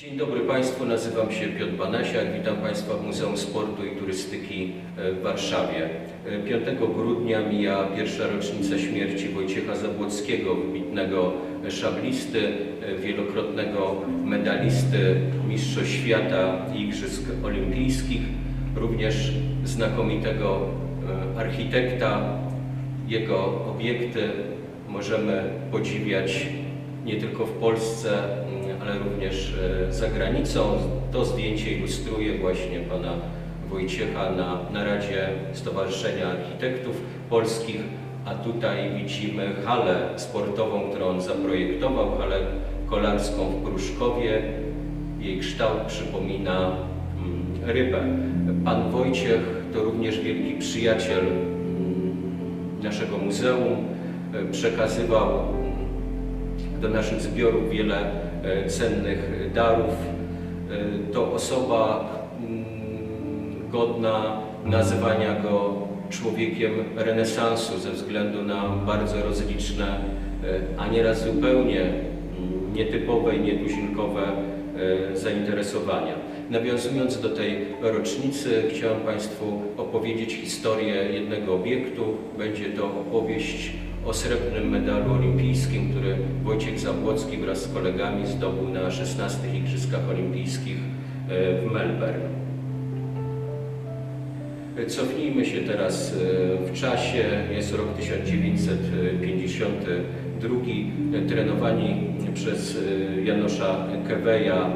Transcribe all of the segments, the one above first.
Dzień dobry Państwu, nazywam się Piotr Banasiak, witam Państwa w Muzeum Sportu i Turystyki e, w Warszawie. E, 5 grudnia mija pierwsza rocznica śmierci Wojciecha Zabłockiego, wybitnego szablisty, e, wielokrotnego medalisty Mistrzostw Świata i Igrzysk Olimpijskich, również znakomitego e, architekta. Jego obiekty możemy podziwiać nie tylko w Polsce, mm, ale również e, za granicą. To zdjęcie ilustruje właśnie pana Wojciecha na naradzie Stowarzyszenia Architektów Polskich, a tutaj widzimy halę sportową, którą on zaprojektował, halę kolarską w Pruszkowie. Jej kształt przypomina mm, rybę. Pan Wojciech to również wielki przyjaciel mm, naszego muzeum. E, Przekazywał do naszych zbiorów wiele e, cennych darów. E, To osoba mm, godna nazywania go człowiekiem renesansu ze względu na bardzo rozliczne, e, a nieraz zupełnie mm, nietypowe i nietuzinkowe e, zainteresowania. Nawiązując do tej rocznicy, chciałem Państwu opowiedzieć historię jednego obiektu. Będzie to opowieść o srebrnym medalu olimpijskim, który Wojciech Zabłocki wraz z kolegami zdobył na 16 Igrzyskach Olimpijskich e, w Melbourne. Cofnijmy się teraz e, w czasie, jest rok 1952. Trenowani przez e, Janosza Keweja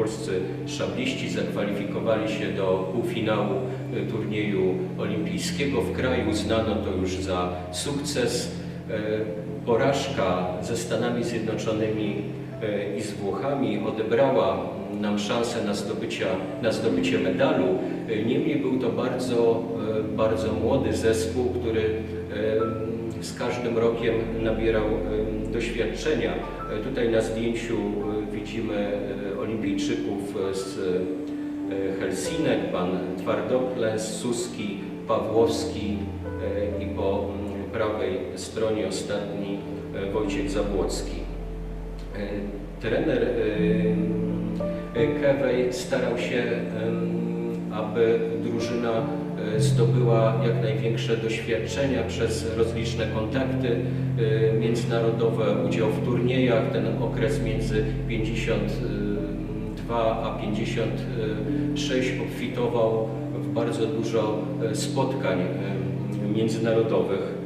polscy szabliści zakwalifikowali się do półfinału turnieju olimpijskiego. W kraju uznano to już za sukces. E, Porażka ze Stanami Zjednoczonymi e, i z Włochami odebrała nam szansę na, zdobycia, na zdobycie medalu. E, Niemniej był to bardzo, bardzo młody zespół, który z każdym rokiem nabierał doświadczenia. Tutaj na zdjęciu widzimy olimpijczyków z E, Helsinek, pan Twardokle, Suski, Pawłowski e, i po mm, prawej stronie ostatni e, Wojciech Zabłocki. Trener mm, Kewej starał się, aby drużyna zdobyła jak największe doświadczenia przez rozliczne kontakty międzynarodowe, udział w turniejach, ten okres między 50 a56 obfitował w bardzo dużo e, spotkań e, międzynarodowych.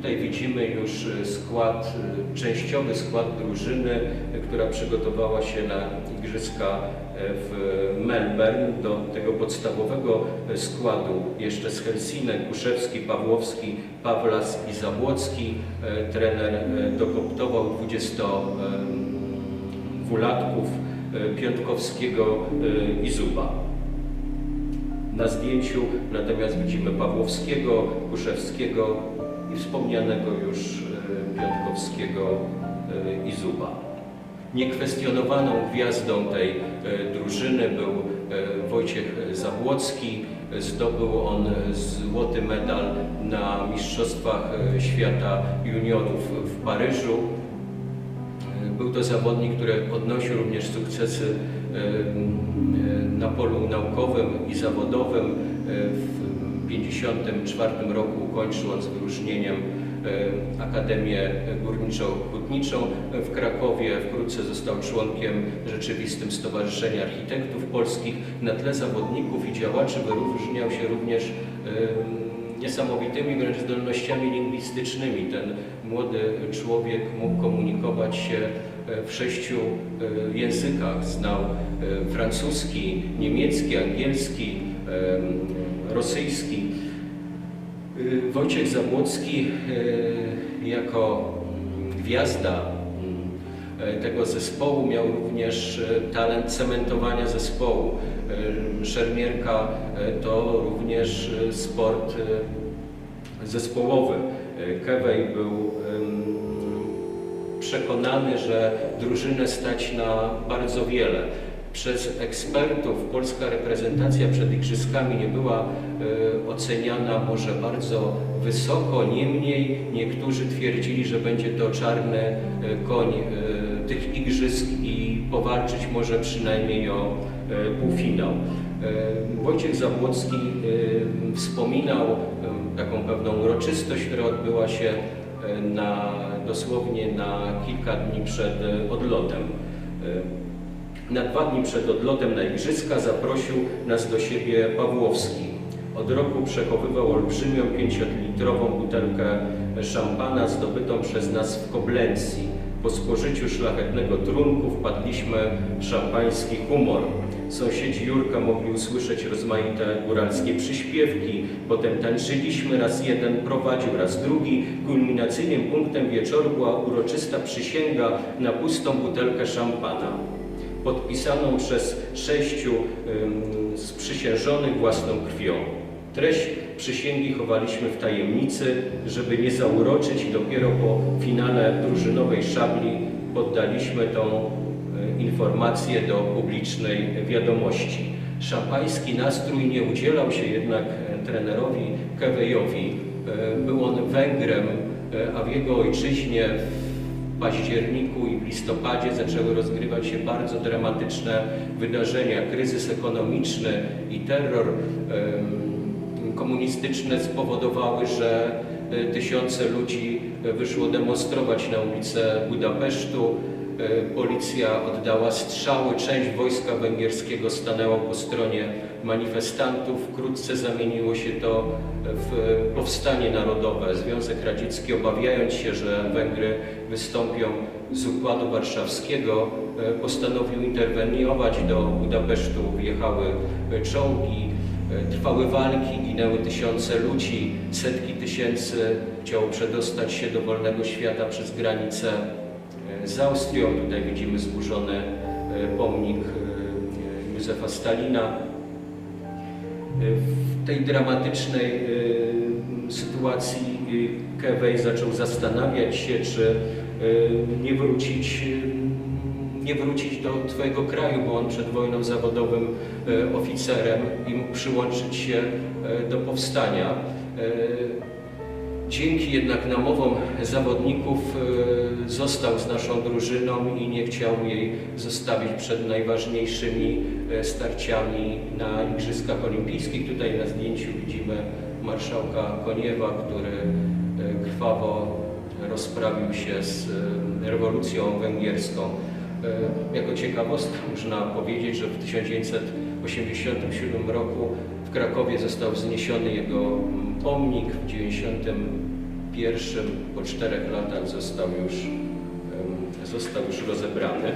Tutaj widzimy już e, skład, e, częściowy skład drużyny, która przygotowała się na Igrzyska e, w Melbourne. Do tego podstawowego składu jeszcze z Helsinek, Kuszewski, Pawłowski, Pawlas i Zabłocki. Trener dokoptował 20-dwulatków e, Piątkowskiego i Zuba. Na zdjęciu natomiast widzimy Pawłowskiego, Kuszewskiego i wspomnianego już e, Piątkowskiego e, i Zuba. Niekwestionowaną gwiazdą tej e, drużyny był Wojciech Zabłocki. Zdobył on złoty medal na Mistrzostwach Świata Juniorów w Paryżu. Był to zawodnik, który odnosił również sukcesy na polu naukowym i zawodowym. W 1954 roku ukończył on z wyróżnieniem e, Akademię Górniczo-Hutniczą w Krakowie. Wkrótce został członkiem rzeczywistym Stowarzyszenia Architektów Polskich. Na tle zawodników i działaczy wyróżniał się również e, niesamowitymi wręcz zdolnościami lingwistycznymi. Ten młody człowiek mógł komunikować się e, w sześciu językach. Znał francuski, niemiecki, angielski, rosyjski. E, Wojciech Zabłocki e, jako mm, gwiazda mm, e, tego zespołu miał również talent cementowania zespołu. Szermierka to również sport zespołowy. Kewej był przekonany, że drużynę stać na bardzo wiele. Przez ekspertów polska reprezentacja przed Igrzyskami nie była e, oceniana może bardzo wysoko, niemniej niektórzy twierdzili, że będzie to czarny e, koń e, tych Igrzysk i powalczyć może przynajmniej o półfinał. Wojciech Zabłocki wspominał taką pewną uroczystość, która odbyła się na, dosłownie na kilka dni przed odlotem. Na dwa dni przed odlotem na Igrzyska zaprosił nas do siebie Pawłowski. Od roku przechowywał olbrzymią pięciolitrową butelkę szampana zdobytą przez nas w Koblencji. Po spożyciu szlachetnego trunku wpadliśmy w szampański humor. Sąsiedzi Jurka mogli usłyszeć rozmaite góralskie przyśpiewki. Potem tańczyliśmy, raz jeden prowadził, raz drugi. Kulminacyjnym punktem wieczoru była uroczysta przysięga na pustą butelkę szampana podpisaną przez sześciu sprzysiężonych własną krwią. Treść przysięgi chowaliśmy w tajemnicy, żeby nie zauroczyć i dopiero po finale drużynowej szabli poddaliśmy tą y, informację do publicznej wiadomości. Szampański nastrój nie udzielał się jednak e, trenerowi Kewejowi. E, Był on Węgrem, e, a w jego ojczyźnie w październiku i w listopadzie zaczęły rozgrywać się bardzo dramatyczne wydarzenia. Kryzys ekonomiczny i terror komunistyczny spowodowały, że e, tysiące ludzi e, wyszło demonstrować na ulice Budapesztu. E, Policja oddała strzały, część wojska węgierskiego stanęła po stronie manifestantów. Wkrótce zamieniło się to w powstanie narodowe. Związek Radziecki, obawiając się, że Węgry wystąpią z Układu Warszawskiego, e, postanowił interweniować. Do Budapesztu wjechały czołgi, e, trwały walki, ginęły tysiące ludzi, setki tysięcy chciało przedostać się do wolnego świata przez granicę e, z. Tutaj widzimy zburzony e, pomnik e, Józefa Stalina. W tej dramatycznej e, sytuacji e, Kewej zaczął zastanawiać się, czy e, nie wrócić, e, nie wrócić do Twojego kraju, bo on przed wojną zawodowym e, oficerem i mógł przyłączyć się e, do powstania. Dzięki jednak namowom zawodników e, został z naszą drużyną i nie chciał jej zostawić przed najważniejszymi e, starciami na Igrzyskach Olimpijskich. Tutaj na zdjęciu widzimy marszałka Koniewa, który e, krwawo rozprawił się z rewolucją węgierską. Jako ciekawostkę można powiedzieć, że w 1987 roku w Krakowie został wzniesiony jego mm, pomnik. W 1991 po czterech latach został już, został już rozebrany.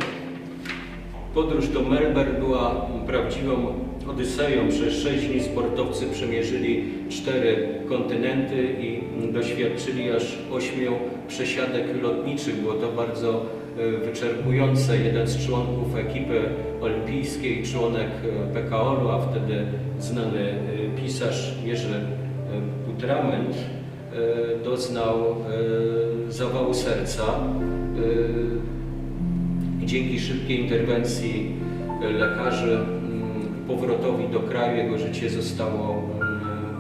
Podróż do Melbourne była prawdziwą odyseją. Przez sześć dni sportowcy przemierzyli cztery kontynenty i doświadczyli aż ośmiu przesiadek lotniczych. Było to bardzo e, wyczerpujące. Jeden z członków ekipy olimpijskiej, członek e, PKOL-u, a wtedy znany e, pisarz Jerzy Putrament, doznał e, zawału serca. E, dzięki szybkiej interwencji e, lekarzy powrotowi do kraju jego życie zostało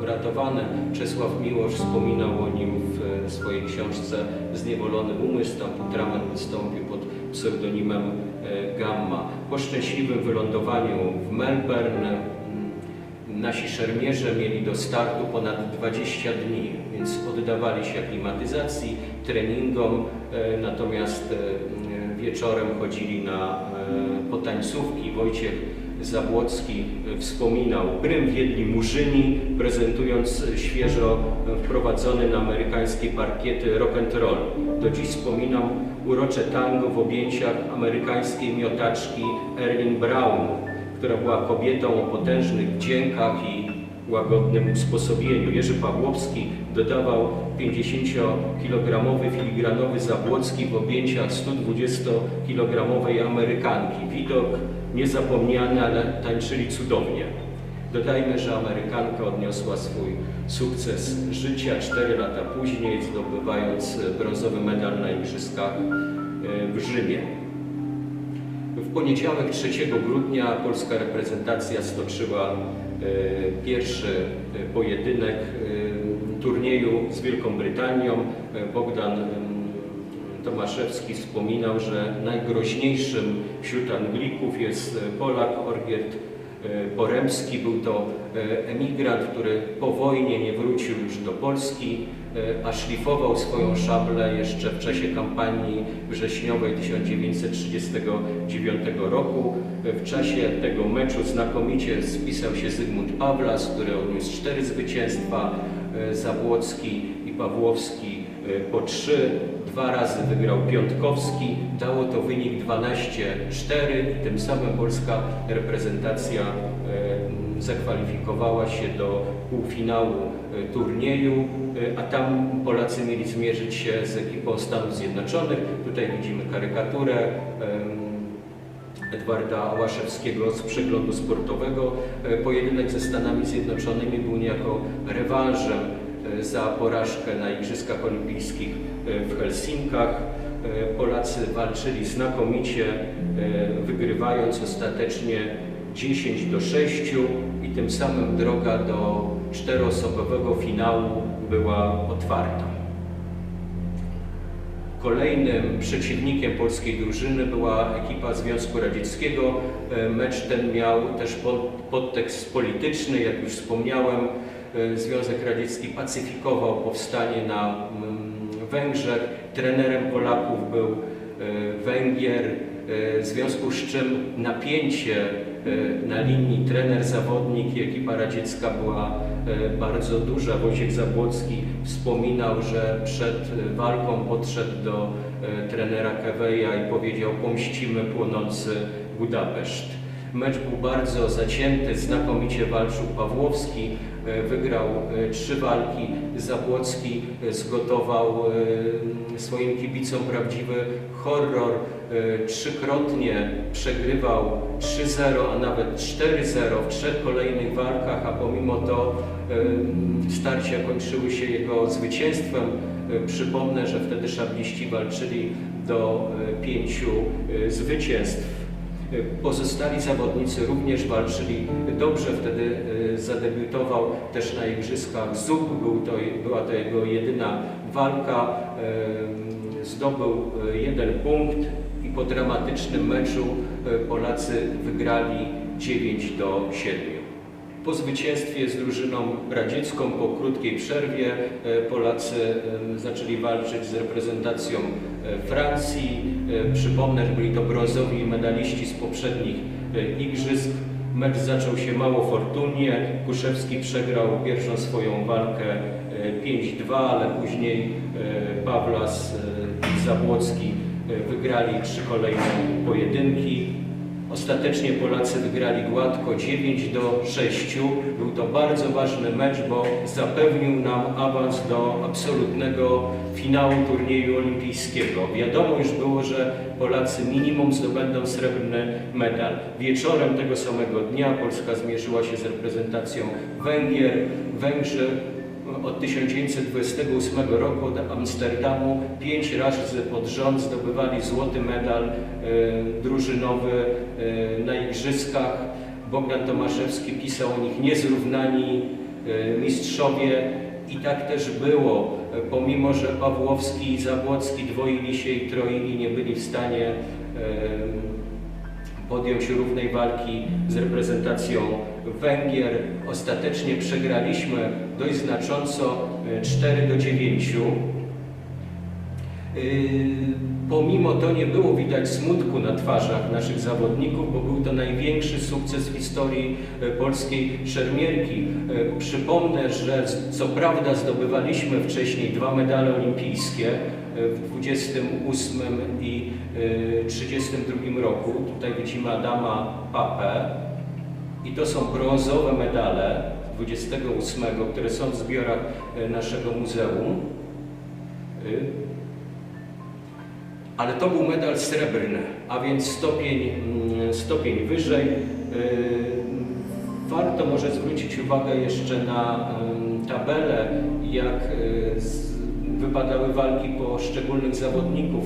uratowane. Czesław Miłosz wspominał o nim w e, swojej książce Zniewolony umysł. Tam Putramen wystąpił pod pseudonimem e, Gamma. Po szczęśliwym wylądowaniu w Melbourne Nasi szermierze mieli do startu ponad 20 dni, więc oddawali się aklimatyzacji, treningom, e, natomiast e, wieczorem chodzili na e, potańcówki. Wojciech Zabłocki wspominał, prym wiedli murzyni, prezentując świeżo wprowadzony na amerykańskie parkiety rock and roll. Do dziś wspominam urocze tango w objęciach amerykańskiej miotaczki Erlin Brown, która była kobietą o potężnych wdziękach i łagodnym usposobieniu. Jerzy Pawłowski dodawał 50-kilogramowy filigranowy Zabłocki w objęciach 120-kilogramowej Amerykanki. Widok niezapomniany, ale tańczyli cudownie. Dodajmy, że Amerykanka odniosła swój sukces życia 4 lata później, zdobywając brązowy medal na Igrzyskach e, w Rzymie. W poniedziałek 3 grudnia polska reprezentacja stoczyła pierwszy e, pojedynek e, turnieju z Wielką Brytanią. E, Bogdan Tomaszewski wspominał, że najgroźniejszym wśród Anglików jest e, Polak Orgierd e, Poremski. Był to e, emigrant, który po wojnie nie wrócił już do Polski, e, a szlifował swoją szablę jeszcze w czasie kampanii wrześniowej 1939 roku. E, W czasie tego meczu znakomicie spisał się Zygmunt Pawlas, który odniósł cztery zwycięstwa, e, Zabłocki i Pawłowski e, po trzy. Dwa razy wygrał Piątkowski, dało to wynik 12-4 i tym samym polska reprezentacja e, zakwalifikowała się do półfinału e, turnieju, e, a tam Polacy mieli zmierzyć się z ekipą Stanów Zjednoczonych. Tutaj widzimy karykaturę Edwarda Łaszewskiego z przeglądu sportowego. Pojedynek ze Stanami Zjednoczonymi był niejako rewanżem za porażkę na Igrzyskach Olimpijskich w Helsinkach. E, Polacy walczyli znakomicie, e, wygrywając ostatecznie 10 do 6 i tym samym droga do czteroosobowego finału była otwarta. Kolejnym przeciwnikiem polskiej drużyny była ekipa Związku Radzieckiego. E, Mecz ten miał też pod- podtekst polityczny, jak już wspomniałem. Związek Radziecki pacyfikował powstanie na mm, Węgrzech. Trenerem Polaków był e, Węgier, e, w związku z czym napięcie e, na linii trener-zawodnik i ekipa radziecka była bardzo duża. Wojciech Zabłocki wspominał, że przed walką podszedł do trenera Keweja i powiedział pomścimy płonący Budapeszt. Mecz był bardzo zacięty, znakomicie walczył Pawłowski, wygrał e, trzy walki, Zabłocki e, zgotował e, swoim kibicom prawdziwy horror, e, trzykrotnie przegrywał 3-0, a nawet 4-0 w trzech kolejnych walkach, a pomimo to e, starcia kończyły się jego zwycięstwem. E, Przypomnę, że wtedy szabliści walczyli do e, pięciu e, zwycięstw. Pozostali zawodnicy również walczyli dobrze. Wtedy e, zadebiutował też na Igrzyskach ZUP. Był to, była to jego jedyna walka. Zdobył e, jeden punkt i po dramatycznym meczu e, Polacy wygrali 9 do 7. Po zwycięstwie z drużyną radziecką, po krótkiej przerwie, e, Polacy zaczęli walczyć z reprezentacją Francji. Przypomnę, że byli to brązowi medaliści z poprzednich igrzysk. Mecz zaczął się mało fortunnie. Kuszewski przegrał pierwszą swoją walkę e, 5-2, ale później e, Pawlas e, i Zabłocki e, wygrali trzy kolejne pojedynki. Ostatecznie Polacy wygrali gładko 9 do 6. Był to bardzo ważny mecz, bo zapewnił nam awans do absolutnego finału turnieju olimpijskiego. Wiadomo już było, że Polacy minimum zdobędą srebrny medal. Wieczorem tego samego dnia Polska zmierzyła się z reprezentacją Węgier. Węgrzy od 1928 roku od Amsterdamu pięć razy pod rząd zdobywali złoty medal e, drużynowy e, na igrzyskach. Bogdan Tomaszewski pisał o nich niezrównani e, mistrzowie i tak też było. Pomimo, że Pawłowski i Zabłocki dwoili się i troili, nie byli w stanie podjąć równej walki z reprezentacją Węgier. Ostatecznie przegraliśmy dość znacząco e, 4 do 9. Yy, Pomimo to nie było widać smutku na twarzach naszych zawodników, bo był to największy sukces w historii e, polskiej szermierki. E, Przypomnę, że co prawda zdobywaliśmy wcześniej dwa medale olimpijskie e, w 28 i e, 32 roku. Tutaj widzimy Adama Papę. I to są brązowe medale 28, które są w zbiorach e, naszego muzeum. Y, Ale to był medal srebrny, a więc stopień, mm, stopień wyżej. Y, Warto może zwrócić uwagę jeszcze na tabelę, jak z- wypadały walki poszczególnych zawodników.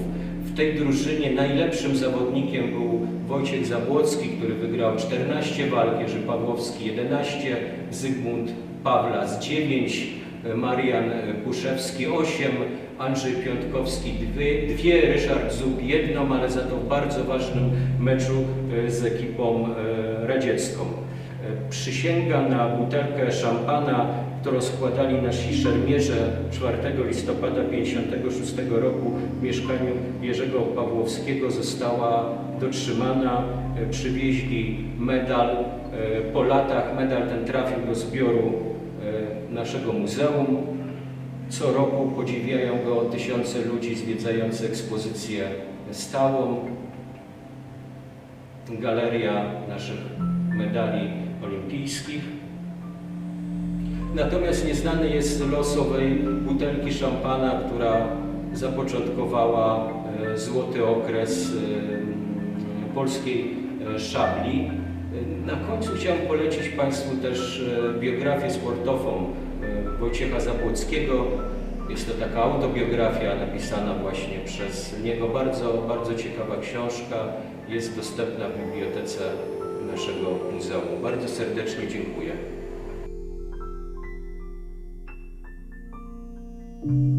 Tej drużynie najlepszym zawodnikiem był Wojciech Zabłocki, który wygrał 14 walk, Jerzy Pawłowski 11, Zygmunt Pawlas 9, Marian Puszewski 8, Andrzej Piątkowski 2, dwie, Ryszard Zub jedną, ale za to w bardzo ważnym meczu e, z ekipą e, radziecką. E, Przysięga na butelkę szampana, którą składali nasi szermierze 4 listopada 1956 roku w mieszkaniu Jerzego Pawłowskiego została dotrzymana. E, Przywieźli medal. E, Po latach medal ten trafił do zbioru e, naszego muzeum. Co roku podziwiają go tysiące ludzi zwiedzające ekspozycję stałą. Galeria naszych medali olimpijskich. Natomiast nieznany jest los owej butelki szampana, która zapoczątkowała e, złoty okres e, polskiej e, szabli. Na końcu chciałem polecić Państwu też biografię sportową Wojciecha Zabłockiego. Jest to taka autobiografia napisana właśnie przez niego. Bardzo, bardzo ciekawa książka. Jest dostępna w bibliotece naszego muzeum. Bardzo serdecznie dziękuję. thank you